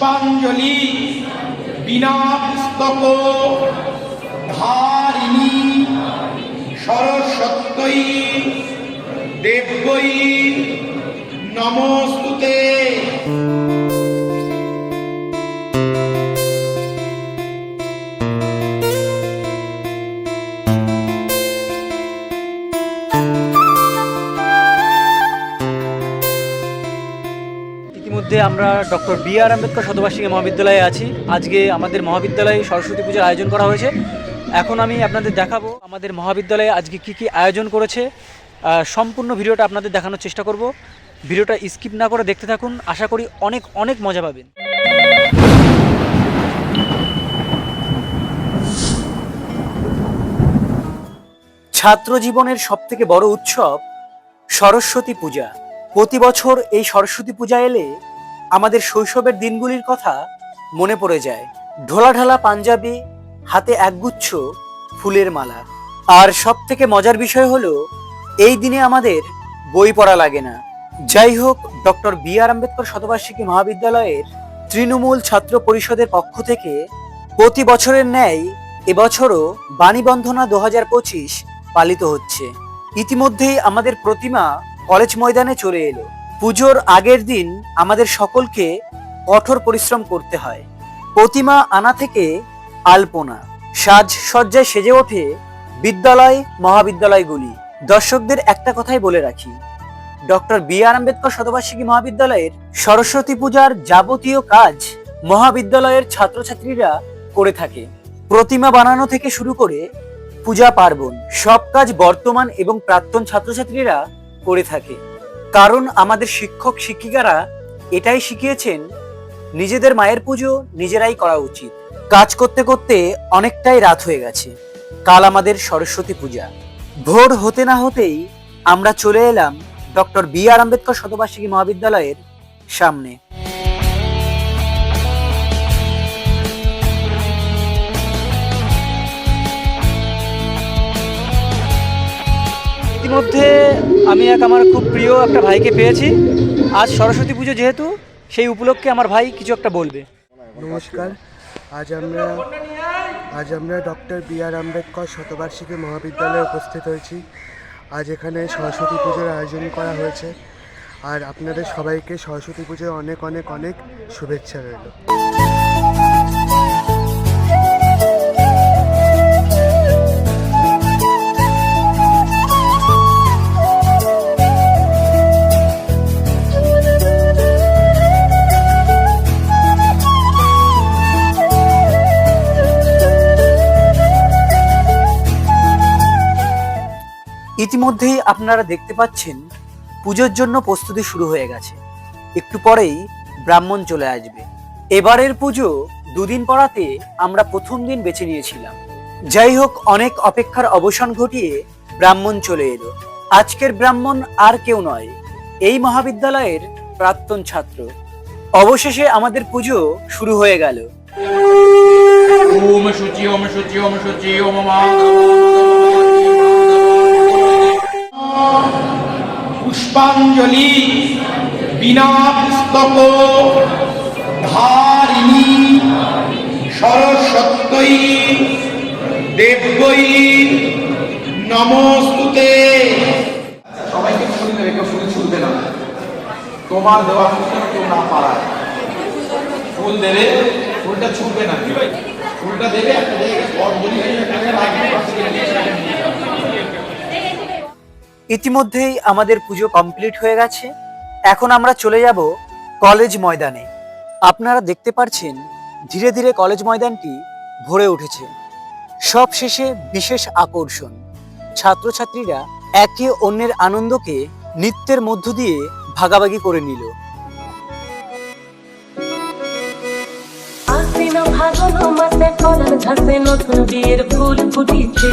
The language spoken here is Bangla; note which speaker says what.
Speaker 1: পুষ্পাঞ্জলি বিনা পুস্তক ধারিণী সরস্বত্যই দেবই নমস্তুতে।
Speaker 2: আমরা ডক্টর বি আর আম্বেদকর শতবার্ষিকী মহাবিদ্যালয়ে আছি। আজকে আমাদের মহাবিদ্যালয়ে সরস্বতী পূজার আয়োজন করা হয়েছে। এখন আমি আপনাদের দেখাবো আমাদের মহাবিদ্যালয়ে আজকে কি কি আয়োজন করেছে। সম্পূর্ণ ভিডিওটা আপনাদের দেখানোর চেষ্টা করব। ভিডিওটা স্কিপ না করে দেখতে থাকুন। আশা করি অনেক অনেক মজা পাবেন। ছাত্র জীবনের সবথেকে বড় উৎসব সরস্বতী পূজা। প্রতি বছর এই সরস্বতী পূজা এলে আমাদের শৈশবের দিনগুলির কথা মনে পড়ে যায়। ঢোলাঢালা পাঞ্জাবি, হাতে একগুচ্ছ ফুলের মালা। আর সব থেকে মজার বিষয় হলো, এই দিনে আমাদের বই পড়া লাগে না। যাই হোক, ডক্টর বি আর আম্বেদকর শতবার্ষিকী মহাবিদ্যালয়ের তৃণমূল ছাত্র পরিষদের পক্ষ থেকে প্রতি বছরের ন্যায় এবছরও বাণীবন্ধনা দু হাজার পঁচিশ পালিত হচ্ছে। ইতিমধ্যেই আমাদের প্রতিমা কলেজ ময়দানে চলে এলো। পুজোর আগের দিন আমাদের সকলকে কঠোর পরিশ্রম করতে হয়। প্রতিমা আনা থেকে আলপনা, সাজসজ্জায় সেজে ওঠে বিদ্যালয়, মহাবিদ্যালয়গুলি। দর্শকদের একটা কথাই বলে রাখি, ডক্টর বি আর আম্বেদকর শতবার্ষিকী মহাবিদ্যালয়ের সরস্বতী পূজার যাবতীয় কাজ মহাবিদ্যালয়ের ছাত্রছাত্রীরা করে থাকে। প্রতিমা বানানো থেকে শুরু করে পূজা পার্বণ, সব কাজ বর্তমান এবং প্রাক্তন ছাত্রছাত্রীরা করে থাকে। কারণ আমাদের শিক্ষক শিক্ষিকারা এটাই শিখিয়েছেন, নিজেদের মায়ের পুজো নিজেরাই করা উচিত। কাজ করতে করতে অনেকটাই রাত হয়ে গেছে। কাল আমাদের সরস্বতী পূজা। ভোর হতে না হতেই আমরা চলে এলাম ডক্টর বি আর আম্বেদকর শতবার্ষিকী মহাবিদ্যালয়ের সামনে। আমি এক আমার খুব প্রিয় একটা ভাইকে পেয়েছি। আজ সরস্বতী পুজো যেহেতু, সেই উপলক্ষে আমার ভাই কিছু একটা বলবে।
Speaker 3: নমস্কার। আজ আমরা আজ আমরা ডক্টর বি আর আম্বেদকর শতবার্ষিকী মহাবিদ্যালয়ে উপস্থিত হয়েছি। আজ এখানে সরস্বতী পুজোর আয়োজন করা হয়েছে। আর আপনাদের সবাইকে সরস্বতী পুজোর অনেক অনেক অনেক শুভেচ্ছা রইল।
Speaker 2: ইতিমধ্যেই আপনারা দেখতে পাচ্ছেন পুজোর জন্য প্রস্তুতি শুরু হয়ে গেছে। একটু পরেই ব্রাহ্মণ চলে আসবে। এবারের পুজো দুদিন পড়াতে আমরা প্রথম দিন বেছে নিয়েছিলাম। যাই হোক, অনেক অপেক্ষার অবসান ঘটিয়ে ব্রাহ্মণ চলে এলো। আজকের ব্রাহ্মণ আর কেউ নয়, এই মহাবিদ্যালয়ের প্রাক্তন ছাত্র। অবশেষে আমাদের পুজো শুরু হয়ে গেল।
Speaker 1: ওম শুচি ওম শুচি ওম শুচি, ওম মা পুষ্পাঞ্জলি বিনা পুস্তক ধারিণী সরস্বত্যই দেব্যই নমস্তুতে। সবাইকে ফুল দেবে কেউ ফুল ছুলবে না। তোমার দেওয়া ফুল কেউ না পারায়। ফুল দেবে, ফুলটা ছুটবে না। ফুলটা দেবে, একটা জায়গায় রাখবে
Speaker 2: ইতিমধ্যেই আমাদের পুজো কমপ্লিট হয়ে গেছে। এখন আমরা চলে যাব কলেজ ময়দানে। আপনারা দেখতে পারছেন, ধীরে ধীরে কলেজ ময়দানটি ভরে উঠেছে। সব শেষে বিশেষ আকর্ষণ, ছাত্রছাত্রীরা একে অন্যের আনন্দকে নৃত্যের মধ্য দিয়ে ভাগাভাগি করে নিল।
Speaker 4: ফাগুন মাসে কলার ঘাসে নতুন বিয়ের ফুল ফুটিছে।